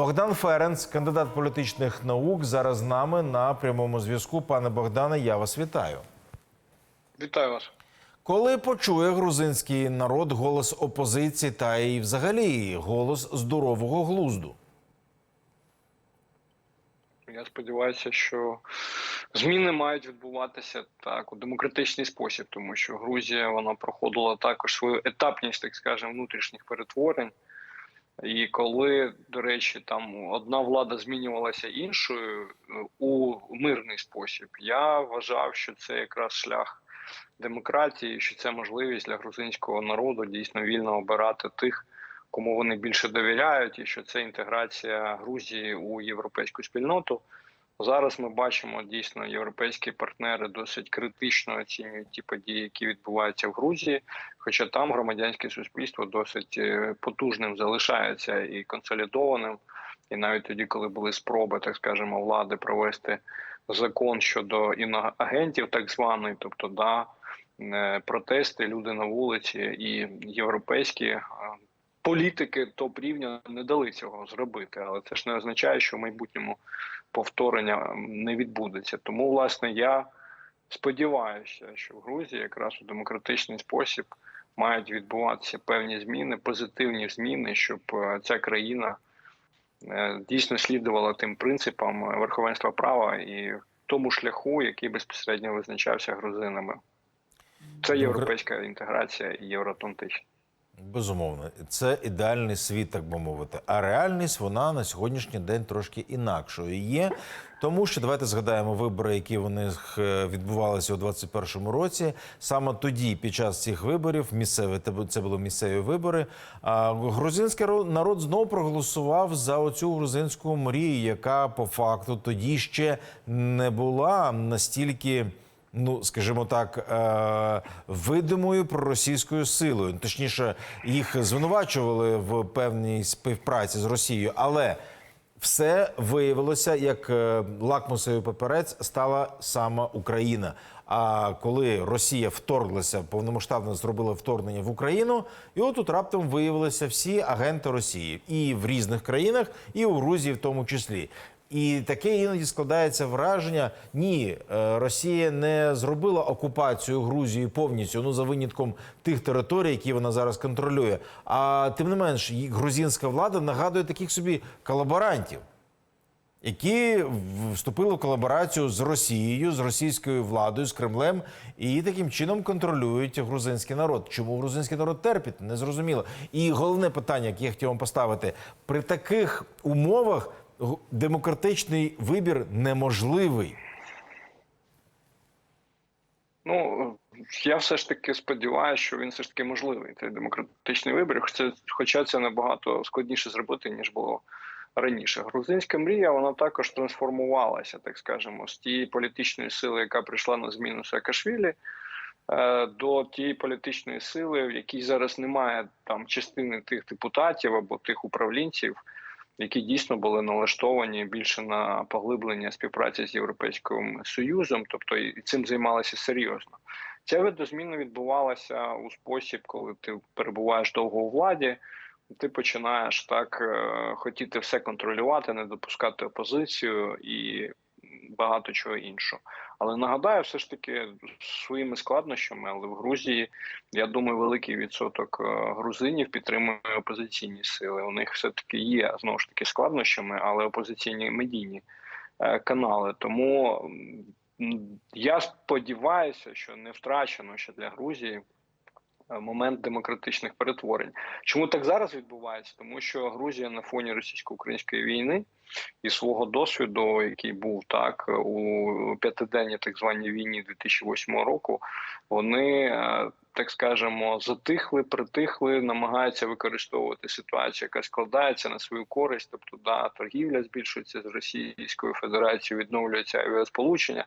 Богдан Ференц, кандидат політичних наук, зараз з нами на прямому зв'язку. Пане Богдане, я вас вітаю. Вітаю вас. Коли почує грузинський народ голос опозиції та і взагалі голос здорового глузду? Я сподіваюся, що зміни мають відбуватися так у демократичний спосіб, тому що Грузія вона проходила також свою етапність, так скажемо, внутрішніх перетворень. І коли, до речі, там одна влада змінювалася іншою е, у мирний спосіб, я вважав, що це якраз шлях демократії, що це можливість для грузинського народу дійсно вільно обирати тих, кому вони більше довіряють, і що це інтеграція Грузії у європейську спільноту. Зараз ми бачимо дійсно європейські партнери досить критично оцінюють ті події, які відбуваються в Грузії. Хоча там громадянське суспільство досить е, потужним залишається і консолідованим. І навіть тоді, коли були спроби, так скажемо, влади провести закон щодо іноагентів, так званий, тобто да е, протести, люди на вулиці і європейські е, політики топ рівня не дали цього зробити, але це ж не означає, що в майбутньому повторення не відбудеться. Тому, власне, я сподіваюся, що в Грузії якраз у демократичний спосіб мають відбуватися певні зміни, позитивні зміни, щоб е, ця країна е, дійсно слідувала тим принципам верховенства права і тому шляху, який безпосередньо визначався грузинами. Це європейська інтеграція і євроатлантична. Безумовно, це ідеальний світ, так би мовити. А реальність вона на сьогоднішній день трошки інакшою є. Тому що давайте згадаємо вибори, які вони е, відбувалися у 2021 році. Саме тоді, під час цих виборів, місцеві це були місцеві вибори. А грузинський народ знову проголосував за оцю грузинську мрію, яка по факту тоді ще не була настільки ну скажімо так, е, видимою проросійською силою. Точніше, їх звинувачували в певній співпраці з Росією, але все виявилося як е, лакмусовий паперець стала сама Україна. А коли Росія вторглася, повномасштабно зробила вторгнення в Україну, і от тут раптом виявилися всі агенти Росії і в різних країнах, і у Грузії, в тому числі. І таке іноді складається враження: ні, е, Росія не зробила окупацію Грузії повністю, ну за винятком тих територій, які вона зараз контролює. А тим не менш, грузинська влада нагадує таких собі колаборантів, які вступили в колаборацію з Росією, з російською владою, з Кремлем, і таким чином контролюють грузинський народ. Чому грузинський народ терпить? Незрозуміло. І головне питання, яке я хотів вам поставити при таких умовах демократичний вибір неможливий? Ну я все ж таки сподіваюся, що він все ж таки можливий. Цей демократичний вибір. Хоча, хоча це набагато складніше зробити ніж було раніше. Грузинська мрія вона також трансформувалася, так скажемо, з тієї політичної сили, яка прийшла на зміну Саакашвілі, е, до тієї політичної сили, в якій зараз немає там частини тих депутатів або тих управлінців які дійсно були налаштовані більше на поглиблення співпраці з європейським союзом, тобто і цим займалися серйозно. Ця видозміна відбувалася у спосіб, коли ти перебуваєш довго у владі. Ти починаєш так е, хотіти все контролювати, не допускати опозицію і багато чого іншого. Але нагадаю, все ж таки своїми складнощами, але в Грузії я думаю, великий відсоток е, грузинів підтримує опозиційні сили. У них все таки є знову ж таки складнощами, але опозиційні медійні е, канали. Тому я сподіваюся, що не втрачено ще для Грузії. Е, момент демократичних перетворень, чому так зараз відбувається? Тому що Грузія на фоні російсько-української війни і свого досвіду, який був так у п'ятиденній так званій війні 2008 року, вони е, так скажемо затихли, притихли, намагаються використовувати ситуацію, яка складається на свою користь. Тобто, да, торгівля збільшується з Російською Федерацією, відновлюється авіасполучення,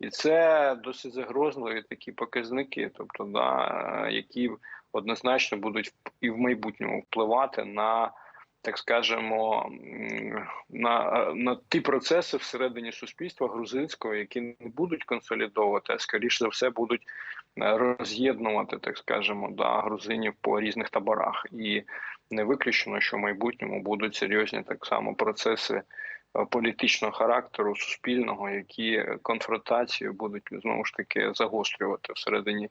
і це досить загрозливі такі показники, тобто да, які однозначно будуть і в майбутньому впливати на так скажемо, на, на ті процеси всередині суспільства грузинського, які не будуть консолідовувати, а скоріш за все будуть е, роз'єднувати, так скажемо, да, грузинів по різних таборах. І не виключено, що в майбутньому будуть серйозні так само процеси е, політичного характеру, суспільного, які конфронтацію будуть знову ж таки загострювати всередині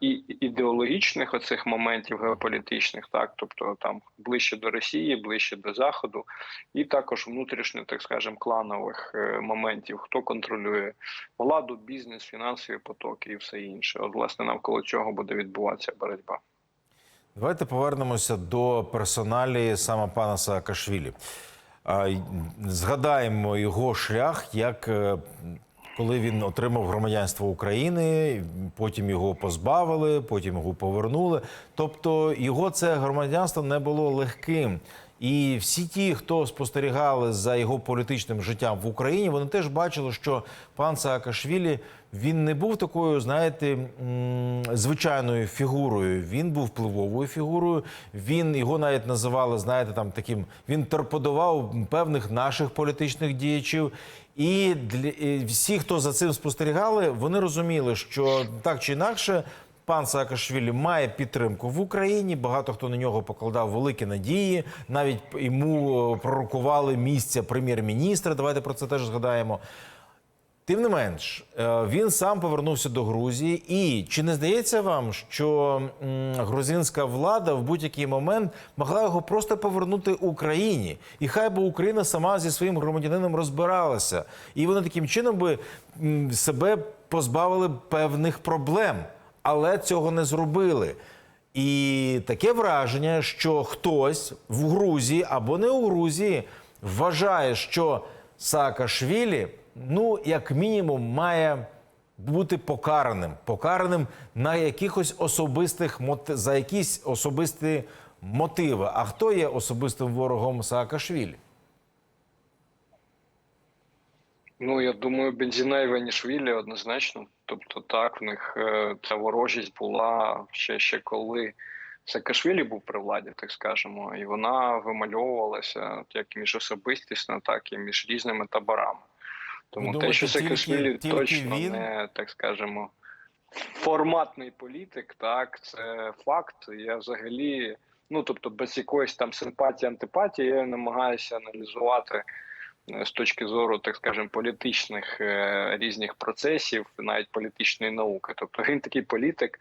і ідеологічних оцих моментів геополітичних, так тобто там ближче до Росії, ближче до Заходу, і також внутрішньо, так скажемо, кланових е, моментів, хто контролює владу, бізнес, фінансові потоки і все інше. От власне навколо цього буде відбуватися боротьба. Давайте повернемося до персоналі саме пана Саакашвілі. Згадаємо його шлях, як е, коли він отримав громадянство України, потім його позбавили, потім його повернули. Тобто його це громадянство не було легким. І всі ті, хто спостерігали за його політичним життям в Україні, вони теж бачили, що пан Саакашвілі він не був такою, знаєте, звичайною фігурою. Він був впливовою фігурою. Він його навіть називали, знаєте, там таким. Він торпедував певних наших політичних діячів. І для і всі, хто за цим спостерігали, вони розуміли, що так чи інакше. Пан Саакашвілі має підтримку в Україні. Багато хто на нього покладав великі надії. Навіть йому пророкували місця прем'єр-міністра. Давайте про це теж згадаємо. Тим не менш, е, він сам повернувся до Грузії. І чи не здається вам, що грузинська влада в будь-який момент могла його просто повернути Україні? І хай би Україна сама зі своїм громадянином розбиралася, і вони таким чином би себе позбавили певних проблем, але цього не зробили. І таке враження, що хтось в Грузії або не у Грузії вважає, що Саакашвілі, ну, як мінімум, має бути покараним. Покараним на якихось особистих за якісь особисті мотиви. А хто є особистим ворогом Саакашвілі? Ну я думаю, Бензіна і Ванішвілі однозначно. Тобто, так в них е, ця ворожість була ще ще коли Саакашвілі був при владі, так скажемо, і вона вимальовувалася як між особистісно, так і між різними таборами. Тому Ви те, думаєте, що тільки- Саакашвілі точно він? не так скажемо форматний політик, так це факт. Я взагалі, ну тобто, без якоїсь там симпатії, антипатії, я намагаюся аналізувати е, з точки зору, так скажемо, політичних е, різних процесів, навіть політичної науки. Тобто він такий політик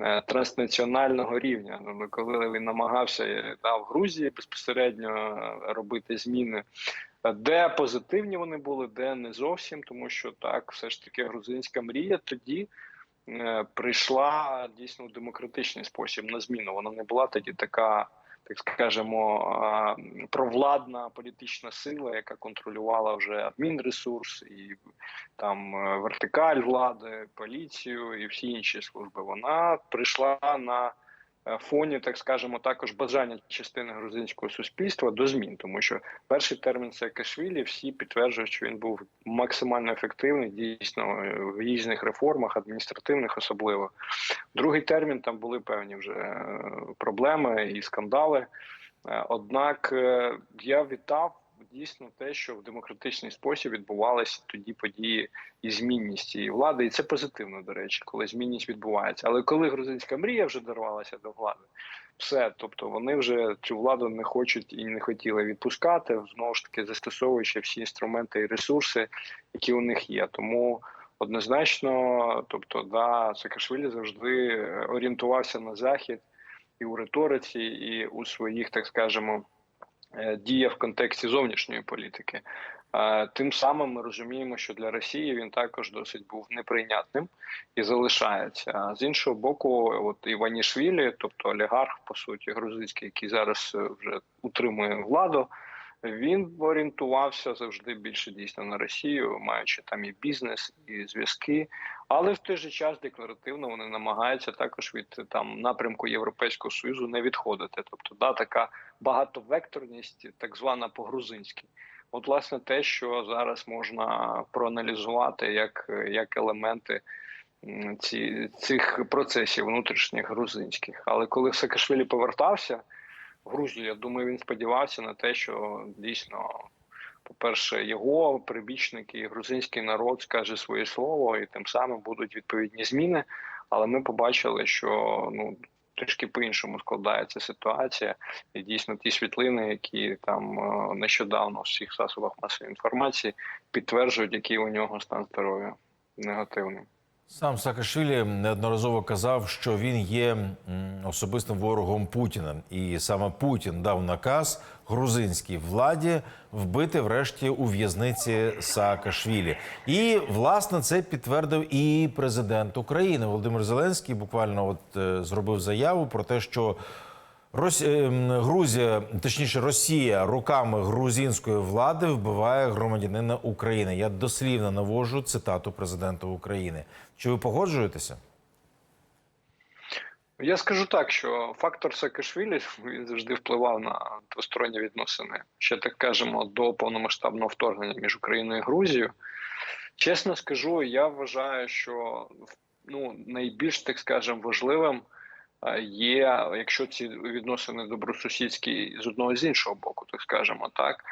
е, транснаціонального рівня. Ну, коли він намагався да, в Грузії безпосередньо робити зміни. Де позитивні вони були, де не зовсім, тому що так, все ж таки грузинська мрія тоді е, прийшла дійсно в демократичний спосіб на зміну. Вона не була тоді така, так скажемо, провладна політична сила, яка контролювала вже адмінресурс і там е, вертикаль влади, поліцію і всі інші служби. Вона прийшла на фоні, так скажемо, також бажання частини грузинського суспільства до змін, тому що перший термін Саакашвілі всі підтверджують, що він був максимально ефективний, дійсно е, в різних реформах, адміністративних особливо. Другий термін там були певні вже е, проблеми і скандали. Е, Однак е, я вітав дійсно те, що в демократичний спосіб відбувалися тоді події і змінність цієї влади, і це позитивно, до речі, коли змінність відбувається. Але коли грузинська мрія вже дорвалася до влади, все, тобто вони вже цю владу не хочуть і не хотіли відпускати, знову ж таки застосовуючи всі інструменти і ресурси, які у них є. Тому однозначно, тобто, да, Саакашвілі завжди орієнтувався на захід і у риториці, і у своїх, так скажемо, е, діях в контексті зовнішньої політики. Е, Тим самим ми розуміємо, що для Росії він також досить був неприйнятним і залишається. А з іншого боку, от Іванішвілі, тобто олігарх, по суті, грузинський, який зараз е, вже утримує владу, він орієнтувався завжди більше дійсно на Росію, маючи там і бізнес, і зв'язки. Але в той же час декларативно вони намагаються також від там напрямку Європейського союзу не відходити. Тобто, да, така багатовекторність, так звана по-грузинськи. От, власне, те, що зараз можна проаналізувати як, як елементи ці, цих процесів внутрішніх грузинських. Але коли Саакашвілі повертався, Грузію. Я думаю, він сподівався на те, що дійсно, по-перше, його прибічники, грузинський народ скаже своє слово, і тим самим будуть відповідні зміни. Але ми побачили, що ну трішки по-іншому складається ситуація, і дійсно ті світлини, які там е, нещодавно в всіх засобах масової інформації підтверджують, який у нього стан здоров'я негативний. Сам Саакашвілі неодноразово казав, що він є особистим ворогом Путіна, і саме Путін дав наказ грузинській владі вбити врешті у в'язниці Саакашвілі. І власне це підтвердив і президент України Володимир Зеленський. Буквально от е, зробив заяву про те, що Рос... ем, Грузія, точніше, Росія руками грузинської влади вбиває громадянина України. Я дослівно навожу цитату президента України. Чи ви погоджуєтеся? Я скажу так, що фактор Саакашвілі він завжди впливав на двосторонні відносини. Ще так кажемо до повномасштабного вторгнення між Україною і Грузією. Чесно скажу, я вважаю, що ну найбільш так скажемо важливим є, якщо ці відносини добросусідські з одного з іншого боку, так скажемо так.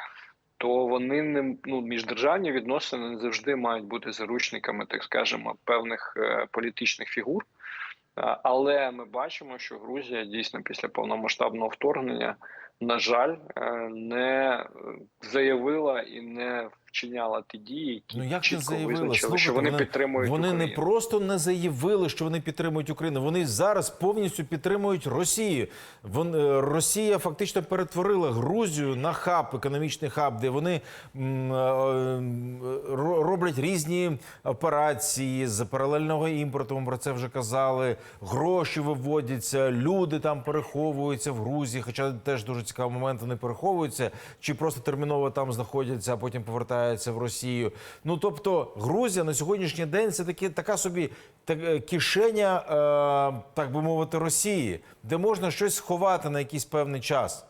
То вони не ну міждержавні відносини не завжди мають бути заручниками, так скажемо, певних е, політичних фігур. Е, Але ми бачимо, що Грузія дійсно після повномасштабного вторгнення, на жаль, е, не заявила і не вчиняла ті дії, які Ну як не чітко заявили? визначили, Слухайте, що вони, підтримують Вони Україну. не просто не заявили, що вони підтримують Україну. Вони зараз повністю підтримують Росію. Вон, е, Росія фактично перетворила Грузію на хаб, економічний хаб, де вони м, е, ро- роблять різні операції з паралельного імпорту. Ми про це вже казали. Гроші виводяться, люди там переховуються в Грузії. Хоча теж дуже цікавий момент. Вони переховуються чи просто терміново там знаходяться, а потім повертаються в Росію. Ну тобто, Грузія на сьогоднішній день це таке, така собі так, е, кишеня, е, так би мовити, Росії, де можна щось сховати на якийсь певний час.